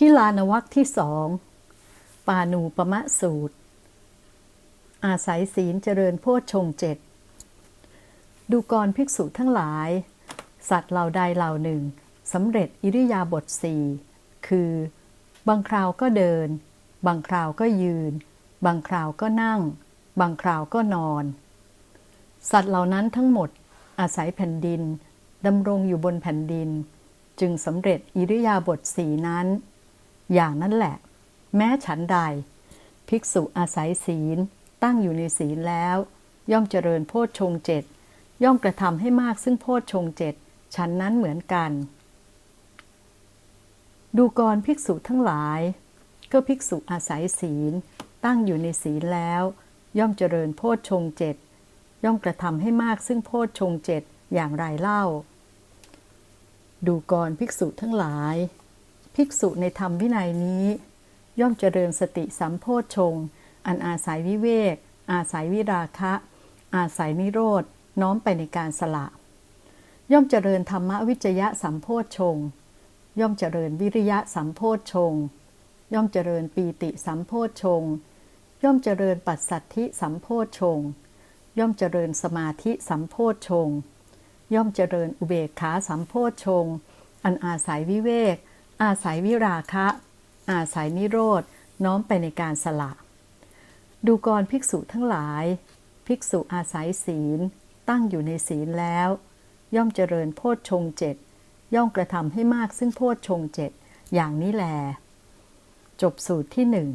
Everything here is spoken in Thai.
คิลานวักที่สองปานูปมะสูตร อาศัยศีลเจริญโพชฌงเจ็ดดูกรภิกษุทั้งหลาย สัตว์เหล่าใดเหล่าหนึ่งสำเร็จอิริยาบถสี่คือ บางคราวก็เดิน บางคราวก็ยืน บางคราวก็นั่ง บางคราวก็นอน สัตว์เหล่านั้นทั้งหมดอาศัยแผ่นดินดำรงอยู่บนแผ่นดิน จึงสำเร็จอิริยาบถสีนั้น อย่างนั้นแหละ แม้ฉันใด ภิกษุอาศัยศีลตั้งอยู่ในศีลแล้ว ย่อมเจริญโพชฌงเจ็ดย่อมกระทำให้มากซึ่งโพชฌงเจ็ดฉันนั้นเหมือนกัน ดูกรภิกษุทั้งหลาย ก็ภิกษุอาศัยศีล ตั้งอยู่ในศีลแล้ว ย่อมเจริญโพชฌงเจ็ดย่อมกระทำให้มากซึ่งโพชฌงเจ็ดอย่างไรเล่า ดูกรภิกษุทั้งหลาย ภิกษุในธรรมวินัยนี้ ย่อมเจริญสติสัมโพชฌงอันอาศัยวิเวก อาศัยวิราคะ อาศัยนิโรธน้อมไปในการสละ ย่อมเจริญธรรมวิจยะสัมโพชฌงย่อมเจริญวิริยะสัมโพชฌงย่อมเจริญปีติสัมโพชฌงย่อมเจริญปัสสัทธิสัมโพชฌงย่อมเจริญสมาธิสัมโพชฌงย่อมเจริญอุเบกขาสัมโพชฌงอันอาศัยวิเวก อาศัยวิราคะ อาศัยนิโรธน้อมไปในการสละ ดูกรภิกษุทั้งหลาย ภิกษุอาศัยศีลตั้งอยู่ในศีลแล้ว ย่อมเจริญโพชฌงเจ็ดย่อมกระทำให้มากซึ่งโพชฌงเจ็ดอย่างนี้แล จบสูตรที่หนึ่ง